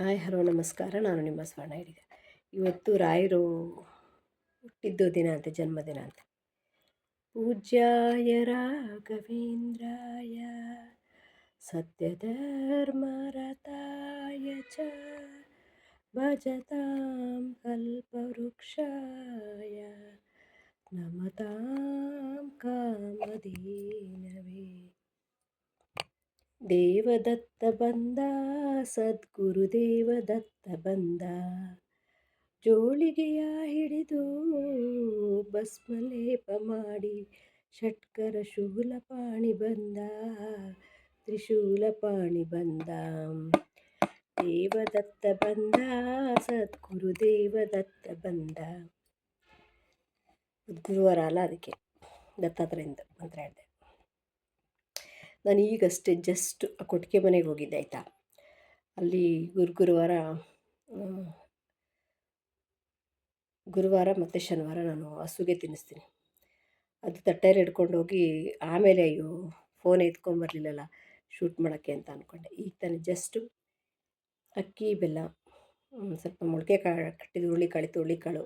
Hi, hello, ನಮಸ್ಕಾರ. ನಾನು ನಿಮ್ಮ ಸ್ವರ್ಣ ಹಿಡಿಗ ಇವತ್ತು ರಾಯರು ಹುಟ್ಟಿದ್ದು ದಿನ ಅಂತ, ಜನ್ಮದಿನ ಅಂತ. ಪೂಜ್ಯಾಯ ರಾಘವೇಂದ್ರಾಯ, ಸತ್ಯಧರ್ಮರತಾಯ ಚ, ಭಜತಾಂ ಕಲ್ಪವೃಕ್ಷಾಯ, ನಮತಾಂ ಕಾಮಧೇನವೇ. ದೇವದತ್ತ ಬಂದ, ಸದ್ಗುರುದೇವದತ್ತ ಬಂದ. ಜೋಳಿಗೆಯ ಹಿಡಿದು ಭಸ್ಮಲೇಪ ಮಾಡಿ, ಷಟ್ಕರ ಶೂಲಪಾಣಿ ಬಂದ ತ್ರಿಶೂಲಪಾಣಿ ಬಂದ. ದೇವದತ್ತ ಬಂದ, ಸದ್ಗುರುದೇವದತ್ತ ಬಂದ. ಗುರುವಾರ ಅಲ್ಲ ಅದಕ್ಕೆ ದತ್ತಾತ್ರೇಯಿಂದ ಮಂತ್ರ ಹೇಳಿದೆ. ನಾನು ಈಗಷ್ಟೇ ಜಸ್ಟ್ ಆ ಕೊಟ್ಟಿಗೆ ಮನೆಗೆ ಹೋಗಿದ್ದೆ, ಆಯಿತಾ? ಅಲ್ಲಿ ಗುರು ಗುರುವಾರ ಗುರುವಾರ ಮತ್ತು ಶನಿವಾರ ನಾನು ಹಸುಗೆ ತಿನ್ನಿಸ್ತೀನಿ. ಅದು ತಟ್ಟೆಯಲ್ಲಿ ಹಿಡ್ಕೊಂಡು ಹೋಗಿ ಆಮೇಲೆ ಅಯ್ಯೋ ಫೋನ್ ಎತ್ಕೊಂಬರ್ಲಿಲ್ಲಲ್ಲ ಶೂಟ್ ಮಾಡೋಕ್ಕೆ ಅಂತ ಅಂದ್ಕೊಂಡೆ ಈಗ ತಾನೇ ಜಸ್ಟು ಅಕ್ಕಿ, ಬೆಲ್ಲ ಸ್ವಲ್ಪ ಮೊಳಕೆ ಕಾ, ಕಟ್ಟಿದ ಹುರುಳಿಕಾಳು ಹುರುಳಿಕಾಳು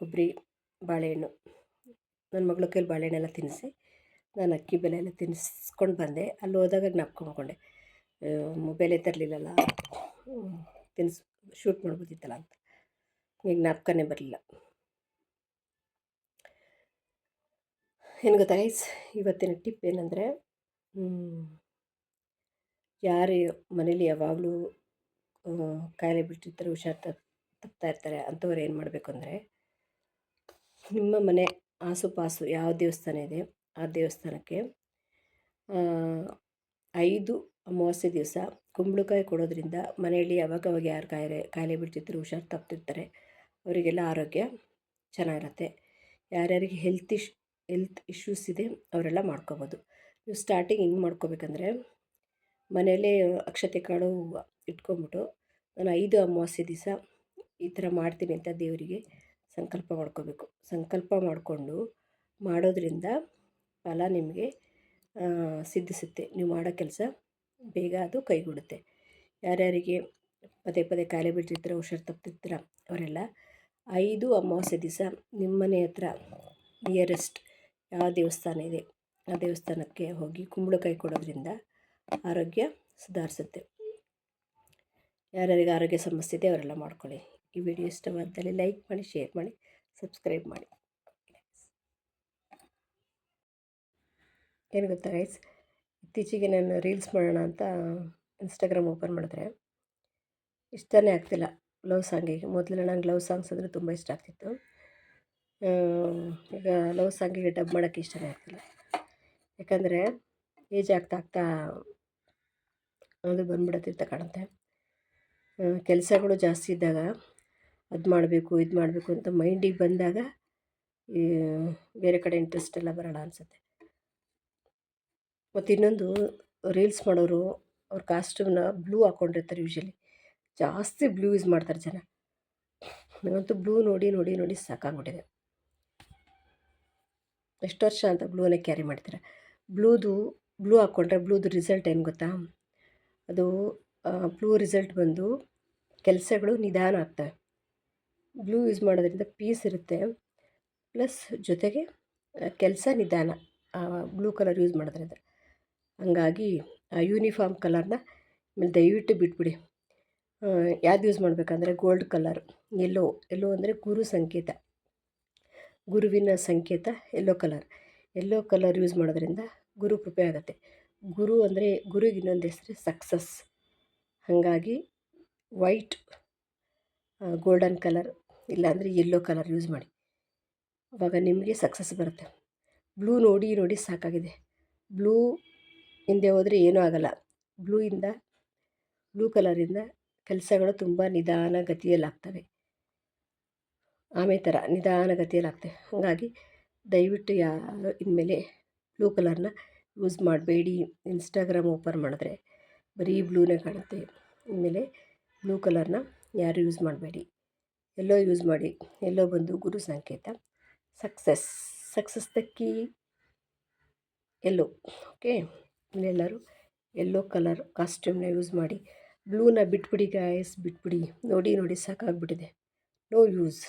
ಕೊಬ್ಬರಿ, ಬಾಳೆಹಣ್ಣು ನನ್ನ ಮಗಳ ಕೈಲಿ ಬಾಳೆಹಣ್ಣೆಲ್ಲ ತಿನ್ನಿಸಿ. ನಾನು ಅಕ್ಕಿ ಬೆಲೆ ತಿನ್ನಿಸ್ಕೊಂಡು ಬಂದೆ. ಅಲ್ಲಿ ಹೋದಾಗ ಜ್ಞಾಪಕ ಬೆಲೆ ಮೊಬೈಲೇ ತರಲಿಲ್ಲಲ್ಲ ತಿನ್ಸ್, ಶೂಟ್ ಮಾಡ್ಬೋದಿತ್ತಲ್ಲ ಅಂತ. ಈಗ ಜ್ಞಾಪಕನೇ ಬರಲಿಲ್ಲ. ಏನು ಗೊತ್ತಾ ಗೈಸ್ ಇವತ್ತಿನ ಟಿಪ್ ಏನಂದರೆ ಯಾರು ಮನೇಲಿ ಯಾವಾಗಲೂ ಕಾಯಿಲೆ ಬಿಟ್ಟಿರ್ತಾರೆ, ಹುಷಾರು ತಪ್ತಾ ಇರ್ತಾರೆ, ಅಂಥವ್ರು ಏನು ಮಾಡಬೇಕು ಅಂದರೆ, ನಿಮ್ಮ ಮನೆ ಆಸುಪಾಸು ಯಾವ ದೇವಸ್ಥಾನ ಇದೆ ಆ ದೇವಸ್ಥಾನಕ್ಕೆ ಐದು ಅಮಾವಾಸ್ಯೆ ದಿವಸ ಕುಂಬಳಕಾಯಿ ಕೊಡೋದ್ರಿಂದ ಮನೆಯಲ್ಲಿ ಯಾವಾಗವಾಗ ಯಾರು ಕಾಯಿಲೆ ಕಾಯಿಲೆ ಬಿಡ್ತಿದ್ರು ಹುಷಾರು ತಪ್ತಿರ್ತಾರೆ, ಅವರಿಗೆಲ್ಲ ಆರೋಗ್ಯ ಚೆನ್ನಾಗಿರುತ್ತೆ. ಯಾರ್ಯಾರಿಗೆ ಹೆಲ್ತ್ ಇಶ್ ಹೆಲ್ತ್ ಇಶ್ಯೂಸ್ ಇದೆ, ಅವರೆಲ್ಲ ಮಾಡ್ಕೋಬೋದು. ನೀವು ಸ್ಟಾರ್ಟಿಂಗ್ ಹೆಂಗೆ ಮಾಡ್ಕೋಬೇಕಂದ್ರೆ, ಮನೆಯಲ್ಲೇ ಅಕ್ಷತೆ ಕಾಳು ಇಟ್ಕೊಂಬಿಟ್ಟು ನಾನು ಐದು ಅಮಾವಾಸ್ಯೆ ದಿವಸ ಈ ಥರ ಮಾಡ್ತೀನಿ ಅಂತ ದೇವರಿಗೆ ಸಂಕಲ್ಪ ಮಾಡ್ಕೋಬೇಕು. ಸಂಕಲ್ಪ ಮಾಡಿಕೊಂಡು ಮಾಡೋದ್ರಿಂದ ಫಲ ನಿಮಗೆ ಸಿದ್ಧಿಸುತ್ತೆ. ನೀವು ಮಾಡೋ ಕೆಲಸ ಬೇಗ ಅದು ಕೈಗೂಡುತ್ತೆ. ಯಾರ್ಯಾರಿಗೆ ಪದೇ ಪದೇ ಕಾಯಿಲೆ ಬಿಟ್ಟಿರ್ತೀರ ಹುಷಾರು ತಪ್ಪಿರ್ತೀರ ಅವರೆಲ್ಲ ಐದು ಅಮಾವಾಸ್ಯೆ ದಿವಸ ನಿಮ್ಮ ಮನೆ ಹತ್ರ ನಿಯರೆಸ್ಟ್ ಯಾವ ದೇವಸ್ಥಾನ ಇದೆ, ಆ ದೇವಸ್ಥಾನಕ್ಕೆ ಹೋಗಿ ಕುಂಬಳಕಾಯಿ ಕೊಡೋದ್ರಿಂದ ಆರೋಗ್ಯ ಸುಧಾರಿಸುತ್ತೆ. ಯಾರ್ಯಾರಿಗೆ ಆರೋಗ್ಯ ಸಮಸ್ಯೆ ಇದೆ ಅವರೆಲ್ಲ ಮಾಡ್ಕೊಳ್ಳಿ. ಈ ವಿಡಿಯೋ ಇಷ್ಟವಾದಲ್ಲಿ ಲೈಕ್ ಮಾಡಿ, ಶೇರ್ ಮಾಡಿ, ಸಬ್ಸ್ಕ್ರೈಬ್ ಮಾಡಿ. ಏನು ಗೊತ್ತಾ ಗೈಸ್ ಇತ್ತೀಚೆಗೆ ನಾನು ರೀಲ್ಸ್ ಮಾಡೋಣ ಅಂತ ಇನ್ಸ್ಟಾಗ್ರಾಮ್ ಓಪನ್ ಮಾಡಿದ್ರೆ ಇಷ್ಟನೇ ಆಗ್ತಿಲ್ಲ ಲವ್ ಸಾಂಗಿಗೆ ಮೊದಲೆಲ್ಲ ನಂಗೆ ಲವ್ ಸಾಂಗ್ಸ್ ಅಂದರೆ ತುಂಬ ಇಷ್ಟ ಆಗ್ತಿತ್ತು. ಈಗ ಲವ್ ಸಾಂಗಿಗೆ ಡಬ್ ಮಾಡೋಕ್ಕೆ ಇಷ್ಟನೇ ಆಗ್ತಿಲ್ಲ. ಯಾಕಂದರೆ ಏಜ್ ಆಗ್ತಾ ಆಗ್ತಾ ಅದು ಬಂದ್ಬಿಡತ್ತಿರ್ತ ಕಾಣುತ್ತೆ. ಕೆಲಸಗಳು ಜಾಸ್ತಿ ಇದ್ದಾಗ ಅದು ಮಾಡಬೇಕು, ಇದು ಮಾಡಬೇಕು ಅಂತ ಮೈಂಡಿಗೆ ಬಂದಾಗ ಬೇರೆ ಕಡೆ ಇಂಟ್ರೆಸ್ಟ್ ಎಲ್ಲ ಬರೋಣ ಅನಿಸುತ್ತೆ. ಮತ್ತು ಇನ್ನೊಂದು ರೀಲ್ಸ್ ಮಾಡೋರು ಅವ್ರ ಕಾಸ್ಟ್ಯೂಮ್ನ ಬ್ಲೂ ಹಾಕ್ಕೊಂಡಿರ್ತಾರೆ ಯೂಶ್ವಲಿ ಜಾಸ್ತಿ ಬ್ಲೂ ಯೂಸ್ ಮಾಡ್ತಾರೆ ಜನ. ನನಗಂತೂ ಬ್ಲೂ ನೋಡಿ ನೋಡಿ ನೋಡಿ ಸಾಕಾಗ್ಬಿಟ್ಟಿದೆ. ಎಷ್ಟು ವರ್ಷ ಅಂತ ಬ್ಲೂನೇ ಕ್ಯಾರಿ ಮಾಡ್ತಾರೆ? ಬ್ಲೂದು ಬ್ಲೂ ಹಾಕ್ಕೊಂಡ್ರೆ ಬ್ಲೂದು ರಿಸಲ್ಟ್ ಏನು ಗೊತ್ತಾ? ಅದು ಬ್ಲೂ ರಿಸಲ್ಟ್ ಬಂದು ಕೆಲಸಗಳು ನಿಧಾನ ಆಗ್ತವೆ. ಬ್ಲೂ ಯೂಸ್ ಮಾಡೋದ್ರಿಂದ ಪೀಸ್ ಇರುತ್ತೆ. ಪ್ಲಸ್ ಜೊತೆಗೆ ಕೆಲಸ ನಿಧಾನ. ಬ್ಲೂ ಕಲರ್ ಯೂಸ್ ಮಾಡೋದ್ರಿಂದ. ಹಂಗಾಗಿ ಆ ಯೂನಿಫಾರ್ಮ್ ಕಲರ್ನ ಆಮೇಲೆ ದಯವಿಟ್ಟು ಬಿಟ್ಬಿಡಿ. ಯಾವ್ದು ಯೂಸ್ ಮಾಡಬೇಕಂದ್ರೆ ಗೋಲ್ಡ್ ಕಲರ್ ಎಲ್ಲೋ ಎಲ್ಲೋ ಅಂದರೆ ಗುರು ಸಂಕೇತ, ಗುರುವಿನ ಸಂಕೇತ yellow colour yellow colour use ಮಾಡೋದ್ರಿಂದ ಗುರು ಕೃಪೆ ಆಗುತ್ತೆ. ಗುರು ಅಂದರೆ ಗುರುಗೆ ಇನ್ನೊಂದು ಹೆಸರು ಸಕ್ಸಸ್ ಹಾಗಾಗಿ ವೈಟ್ ಗೋಲ್ಡನ್ ಕಲರ್ ಇಲ್ಲಾಂದರೆ ಎಲ್ಲೋ ಕಲರ್ ಯೂಸ್ ಮಾಡಿ. ಅವಾಗ ನಿಮಗೆ ಸಕ್ಸಸ್ ಬರುತ್ತೆ. ಬ್ಲೂ ನೋಡಿ ನೋಡಿ ಸಾಕಾಗಿದೆ. ಬ್ಲೂ ಹಿಂದೆ ಹೋದರೆ ಏನೂ ಆಗೋಲ್ಲ. ಬ್ಲೂಯಿಂದ ಬ್ಲೂ ಕಲರಿಂದ ಕೆಲಸಗಳು ತುಂಬ ನಿಧಾನ ಗತಿಯಲ್ಲಾಗ್ತವೆ ಆಮೆ ಥರ ನಿಧಾನ ಗತಿಯಲ್ಲಾಗ್ತವೆ ಹಾಗಾಗಿ ದಯವಿಟ್ಟು ಯಾರು ಇನ್ಮೇಲೆ ಬ್ಲೂ ಕಲರ್ನ ಯೂಸ್ ಮಾಡಬೇಡಿ. ಇನ್ಸ್ಟಾಗ್ರಾಮ್ ಓಪನ್ ಮಾಡಿದ್ರೆ ಬರೀ ಬ್ಲೂನೇ ಕಾಣುತ್ತೆ. ಇನ್ಮೇಲೆ ಬ್ಲೂ ಕಲರ್ನ ಯಾರು ಯೂಸ್ ಮಾಡಬೇಡಿ. ಎಲ್ಲೋ ಯೂಸ್ ಮಾಡಿ, ಎಲ್ಲೋ ಬಂದು ಗುರು ಸಂಕೇತ. ಸಕ್ಸಸ್ ಸಕ್ಸಸ್ ತಕ್ಕಿ ಎಲ್ಲೋ, ಓಕೆ? ಎಲ್ಲರೂ ಎಲ್ಲೋ ಕಲರ್ ಕಾಸ್ಟ್ಯೂಮ್ನ ಯೂಸ್ ಮಾಡಿ ಬ್ಲೂನ ಬಿಟ್ಬಿಡಿ ಗಾಯ್ಸ್ ಬಿಟ್ಬಿಡಿ. ನೋಡಿ ನೋಡಿ ಸಾಕಾಗ್ಬಿಟ್ಟಿದೆ. No use